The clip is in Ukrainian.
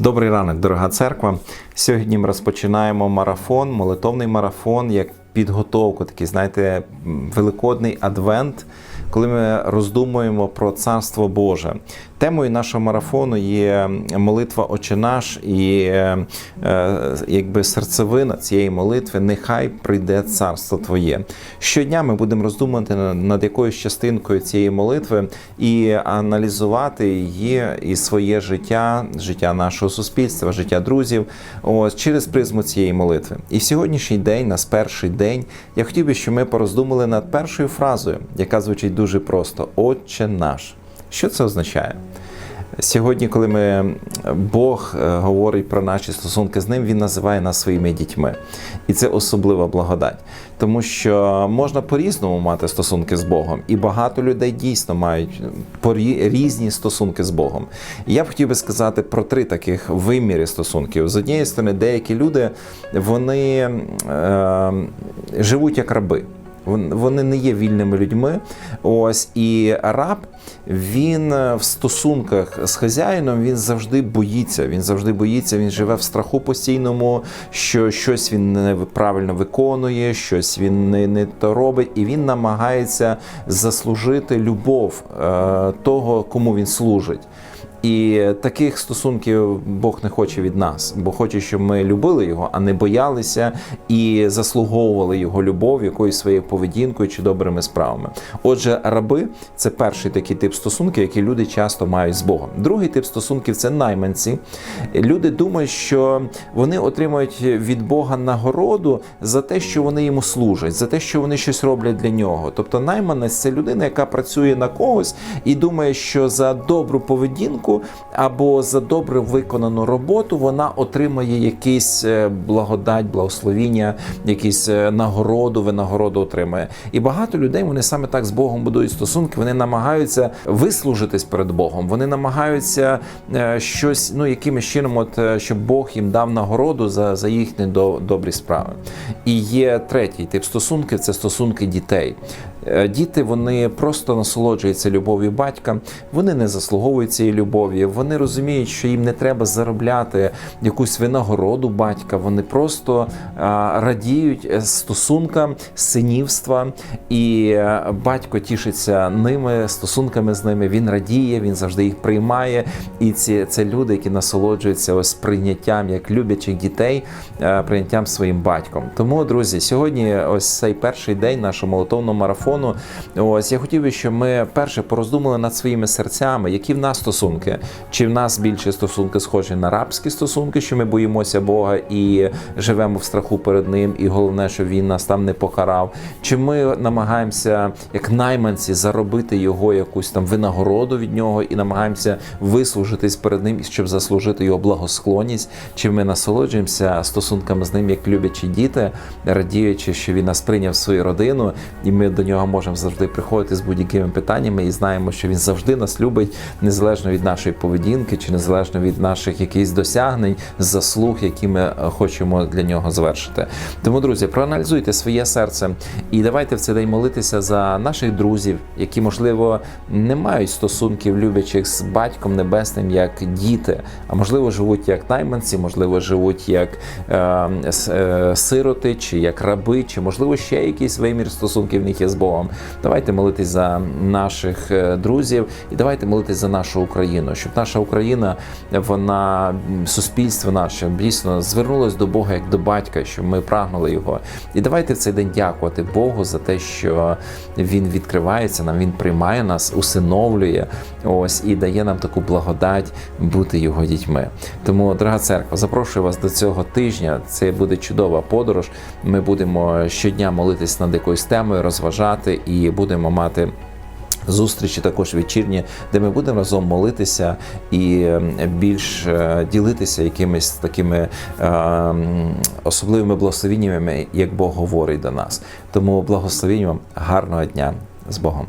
Добрий ранок, дорога церква. Сьогодні ми розпочинаємо марафон, молитовний марафон, як підготовку, такий, знаєте, великодний адвент, коли ми роздумуємо про Царство Боже. Темою нашого марафону є молитва Отче наш і е, е, якби серцевина цієї молитви Нехай прийде царство Твоє. Щодня ми будемо роздумувати над якоюсь частинкою цієї молитви і аналізувати її і своє життя, життя нашого суспільства, життя друзів, ось через призму цієї молитви. І сьогоднішній день, нас перший день, я хотів би, щоб ми пороздумали над першою фразою, яка звучить дуже просто: Отче наш. Що це означає? Сьогодні, коли ми Бог е, говорить про наші стосунки з ним, він називає нас своїми дітьми, і це особлива благодать, тому що можна по-різному мати стосунки з Богом, і багато людей дійсно мають різні стосунки з Богом. Я б хотів би сказати про три таких виміри стосунків. З однієї сторони, деякі люди вони е, живуть як раби. Вон- Вони не є вільними людьми. Ось і раб він е, в стосунках з хазяїном він завжди боїться. Він завжди боїться. Він живе в страху постійному, що щось він неправильно виконує, щось він не, не то робить, і він намагається заслужити любов е, того, кому він служить. І таких стосунків Бог не хоче від нас, бо хоче, щоб ми любили його, а не боялися і заслуговували його любов якоюсь своєю поведінкою чи добрими справами. Отже, раби це перший такий тип стосунків, які люди часто мають з Богом. Другий тип стосунків це найманці. Люди думають, що вони отримують від Бога нагороду за те, що вони йому служать, за те, що вони щось роблять для нього. Тобто, найманець це людина, яка працює на когось і думає, що за добру поведінку або за добре виконану роботу вона отримає якийсь е, благодать, благословіння, якісь е, нагороду, винагороду отримає. І багато людей вони саме так з Богом будують стосунки. Вони намагаються вислужитись перед Богом. Вони намагаються е, щось, ну якимось чином, от щоб Бог їм дав нагороду за, за їхні добрі справи. І є третій тип стосунків це стосунки дітей. Е, Діти вони просто насолоджуються любов'ю батька, вони не заслуговують цієї любові. Вони розуміють, що їм не треба заробляти якусь винагороду батька. Вони просто радіють е, стосункам синівства, і е, батько тішиться ними, стосунками з ними. Він радіє, він завжди їх приймає. І ці це люди, які насолоджуються ось прийняттям як любячих дітей, прийняттям своїм батьком. Тому, друзі, сьогодні ось цей перший день нашого молитовного марафону. Ось я хотів би, щоб ми перше пороздумали над своїми серцями, які в нас стосунки, чи в нас більше стосунки схожі на рабські стосунки, що ми боїмося Бога і живемо в страху перед ним, і головне, що він нас там не покарав. Чи ми намагаємося, як найманці, заробити його якусь там винагороду від нього і намагаємося вислужитись перед ним, щоб заслужити його благосклонність? Чи ми насолоджуємося стосунками з ним як люблячі діти, радіючи, що він нас прийняв в свою родину, і ми до нього можемо завжди приходити з будь-якими питаннями і знаємо, що він завжди нас любить, незалежно від нашої поведінки, чи незалежно від наших якихось досягнень, заслуг, які ми е, хочемо для нього завершити. Тому, друзі, проаналізуйте своє серце і давайте в цей день молитися за наших друзів, які, можливо, не мають стосунків любячих з батьком небесним, як діти, а можливо, живуть як найманці, можливо, живуть як е, е, сироти, чи як раби, чи можливо ще якийсь вимір стосунків в них є з Богом. Давайте молитись за наших е, друзів і давайте молитись за нашу Україну, щоб наша Україна, вона суспільство наше дійсно звернулось до Бога як до батька, щоб ми прагнули його. І давайте в цей день дякувати Богу за те, що Він відкривається нам, Він приймає нас, усиновлює ось і дає нам таку благодать бути його дітьми. Тому, дорога церква, запрошую вас до цього тижня. Це буде чудова подорож. Ми будемо щодня молитись над якоюсь темою, розважати і будемо мати. Зустрічі також вечірні, де ми будемо разом молитися і ем, більш е, ділитися якимись такими е, особливими благословіннями, як Бог говорить до нас. Тому благословінь вам гарного дня з Богом.